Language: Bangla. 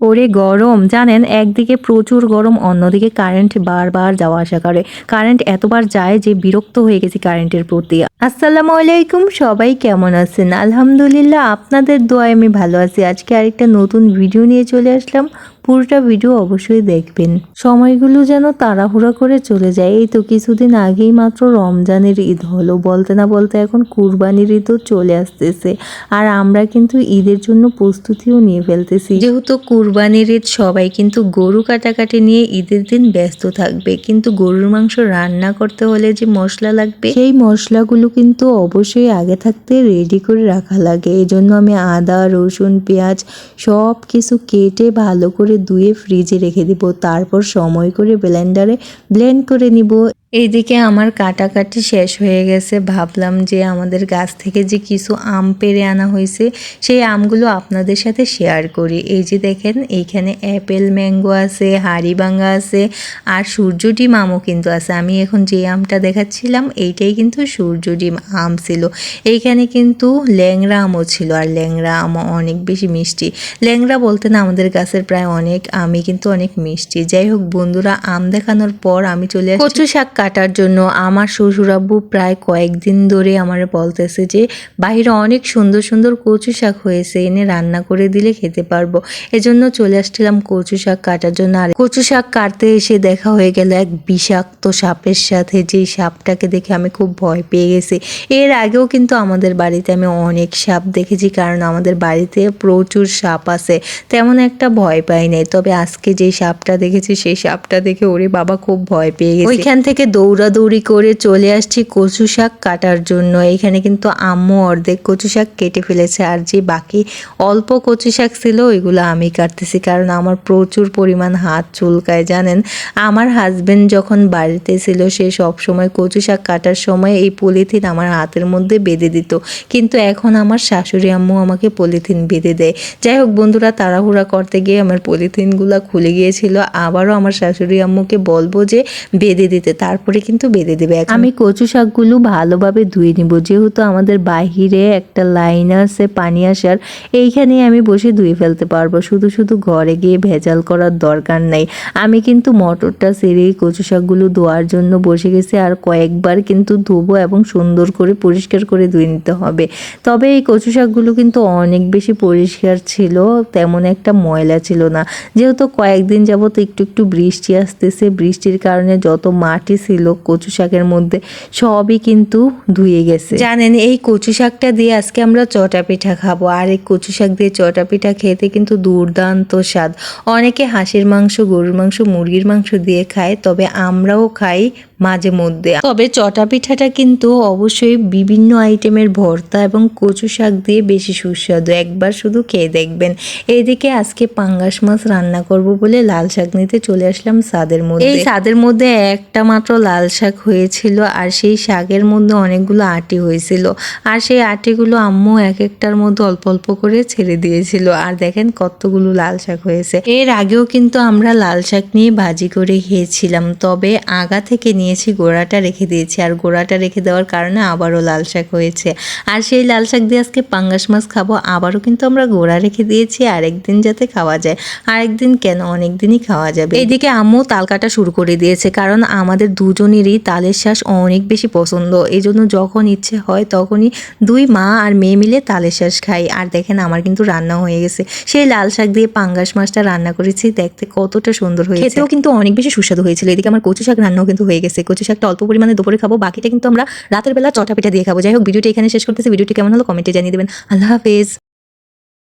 ওরে গরম। জানেন, একদিকে প্রচুর গরম, অন্যদিকে কারেন্ট বারবার যাওয়া আসা করে। কারেন্ট এতবার যায় যে বিরক্ত হয়ে গেছি কারেন্টের প্রতি। আসসালামু আলাইকুম, সবাই কেমন আছেন? আলহামদুলিল্লাহ, আপনাদের দোয়ায় আমি ভালো আছি। আজকে আরেকটা নতুন ভিডিও নিয়ে চলে আসলাম। পুরোটা ভিডিও অবশ্যই দেখবেন। সময়গুলো যেন তাড়াহুড়া করে চলে যায়। এই তো কিছুদিন আগেই মাত্র রমজানের ঈদ হলো। বলতে না বলতে এখন কুরবানির ঈদও চলে আসতেছে। আর আমরা কিন্তু ঈদের জন্য প্রস্তুতিও নিয়ে ফেলতেছি। যেহেতু কুরবানির ঈদ, সবাই কিন্তু গরু কাটাকাটি নিয়ে ঈদের দিন ব্যস্ত থাকবে। কিন্তু গরুর মাংস রান্না করতে হলে যে মশলা লাগবে, সেই মশলাগুলো কিন্তু অবশ্যই আগে থাকতে রেডি করে রাখা লাগে। এই জন্য আমি আদা, রসুন, পেঁয়াজ সব কিছু কেটে ভালো করে ধুয়ে ফ্রিজে রেখে দিব। তারপর সময় করে ব্লেন্ডারে ব্লেন্ড করে নিব। এইদিকে আমার কাটাকাটি শেষ হয়ে গেছে। ভাবলাম যে আমাদের গাছ থেকে যে কিছু আম পেরে আনা হয়েছে, সেই আমগুলো আপনাদের সাথে শেয়ার করি। এই যে দেখেন, এইখানে অ্যাপেল ম্যাঙ্গো আছে হাড়িভাঙ্গা আছে, আর সূর্য ডিম আমও কিন্তু আছে। আমি এখন যে আমটা দেখাচ্ছিলাম, এইটাই কিন্তু সূর্য ডিম আম ছিল। এইখানে কিন্তু ল্যাংরা আমও ছিল, আর ল্যাংরা আমও অনেক বেশি মিষ্টি। ল্যাংড়া বলতে না, আমাদের গাছের প্রায় অনেক আমই কিন্তু অনেক মিষ্টি। যাই হোক, বন্ধুরা, আম দেখানোর পর আমি চলে কচু শাক কাটার জন্য আমার শ্বশুরাব্বু প্রায় কয়েকদিন ধরে আমার বলতেছে যে বাইরে অনেক সুন্দর সুন্দর কচু শাক হয়েছে, এনে রান্না করে দিলে খেতে পারব। এজন্য চলে আসছিলাম কচু শাক কাটার জন্য। আর কচু শাক কাটতে এসে দেখা হয়ে গেল এক বিষাক্ত সাপের সাথে, যে সাপটাকে দেখে আমি খুব ভয় পেয়ে গেছি। এর আগেও কিন্তু আমাদের বাড়িতে আমি অনেক সাপ দেখেছি, কারণ আমাদের বাড়িতে প্রচুর সাপ আছে। তেমন একটা ভয় পাই নাই, তবে আজকে যে সাপটা দেখেছি, সেই সাপটা দেখে ওরে বাবা খুব ভয় পেয়ে গেছে। ওইখান থেকে দৌড়াদৌড়ি করে চলে আসছি কচু শাক কাটার জন্য। এখানে কিন্তু আম্মু অর্ধেক কচু শাক কেটে ফেলেছে আর যে বাকি অল্প কচু শাক ছিল, ওইগুলো আমি কাটতেছি কারণ আমার প্রচুর পরিমাণ হাত চুলকায়, জানেন। আমার হাজবেন্ড যখন বাড়িতে ছিল, সে সব সময় কচু শাক কাটার সময় এই পলিথিন আমার হাতের মধ্যে বেঁধে দিত। কিন্তু এখন আমার শাশুড়ি আম্মু আমাকে পলিথিন বেঁধে দেয়। যাই হোক বন্ধুরা, তাড়াহুড়া করতে গিয়ে আমার পলিথিনগুলো খুলে গিয়েছিল। আবারও আমার শাশুড়ি আম্মুকে বলব যে, বেঁধে দিতে। তারপরে কিন্তু বেঁধে দেবে আমি কচু শাকগুলো ভালোভাবে ধুয়ে নিব। যেহেতু আমাদের বাহিরে একটা লাইন আছে, পানি আসার, এইখানেই আমি বসে ধুয়ে ফেলতে পারব। শুধু শুধু ঘরে গিয়ে ভেজাল করার দরকার নেই। আমি কিন্তু মটরটা সেরেই কচু শাকগুলো ধোয়ার জন্য বসে গেছি। আর কয়েকবার কিন্তু ধুবো এবং সুন্দর করে পরিষ্কার করে ধুয়ে নিতে হবে। তবে এই কচু শাকগুলো কিন্তু অনেক বেশি পরিষ্কার ছিল, তেমন একটা ময়লা ছিল না। যেহেতু কয়েকদিন যাবত একটু একটু বৃষ্টি আসতেছে। বৃষ্টির কারণে যত মাটি ছিল কচু শাকের মধ্যে, সবই কিন্তু ধুয়ে গেছে। জানেন, এই কচু শাকটা দিয়ে আজকে আমরা চটা পিঠা খাব, আর এই কচু শাক দিয়ে চটা পিঠা খেতে কিন্তু দুর্দান্ত স্বাদ। অনেকে হাঁসের মাংস, গরুর মাংস, মুরগির মাংস দিয়ে খায়, তবে আমরাও খাই মাঝে মধ্যে। তবে চটা পিঠাটা কিন্তু অবশ্যই বিভিন্ন আইটেমের ভর্তা এবং কচু শাক দিয়ে বেশি সুস্বাদু। একবার শুধু খেয়ে দেখবেন। এইদিকে আজকে পাঙ্গাস মাছ রান্না করব বলে লাল শাক নিতে চলে আসলাম সাদের মধ্যে। এই সাদের মধ্যে একটা মাত্র লাল শাক হয়েছিল আর সেই শাকের মধ্যে অনেকগুলো আটি হয়েছিল। আর সেই আটিগুলো আম্মু এক একটার মধ্যে অল্প অল্প করে ছেড়ে দিয়েছিল। আর দেখেন কতগুলো লাল শাক হয়েছে। এর আগেও কিন্তু আমরা লাল শাক নিয়ে ভাজি করে খেয়েছিলাম। তবে আগা থেকে নিয়েছি, গোড়াটা রেখে দিয়েছি। আর গোড়াটা রেখে দেওয়ার কারণে আবারও লাল শাক হয়েছে। আর সেই লাল শাক দিয়ে আজকে পাঙ্গাস মাছ খাব, আবারও কিন্তু আমরা গোড়া রেখে দিয়েছি, আরেকদিন যাতে খাওয়া যায়। আরেকদিন কেন? অনেক দিনই খাওয়া যাবে। এইদিকে আম্মু তাল কাটা শুরু করে দিয়েছে, কারণ আমাদের দুজনেরই তালের শ্বাস অনেক বেশি পছন্দ। এই জন্য যখন ইচ্ছে হয় তখনই দুই মা আর মেয়ে মিলে তালের শ্বাস খাই। আর দেখেন আমার কিন্তু রান্না হয়ে গেছে। সেই লাল শাক দিয়ে পাঙ্গাস মাছটা রান্না করেছি, দেখতে কতটা সুন্দর হয়েছে। কিন্তু অনেক বেশি সুস্বাদু হয়েছিল। এদিকে আমার কচু শাক রান্নাও কিন্তু হয়ে গেছে। কচু শাকটা অল্প পরিমাণে দুপুরে খাব, বাকিটা কিন্তু আমরা রাতের বেলা চটা পিঠা দিয়ে খাব। যাই হোক, ভিডিওটি এখানে শেষ করতেছি। ভিডিওটি কেমন হলো কমেন্টে জানিয়ে দেবেন। আল্লাহ হাফেজ।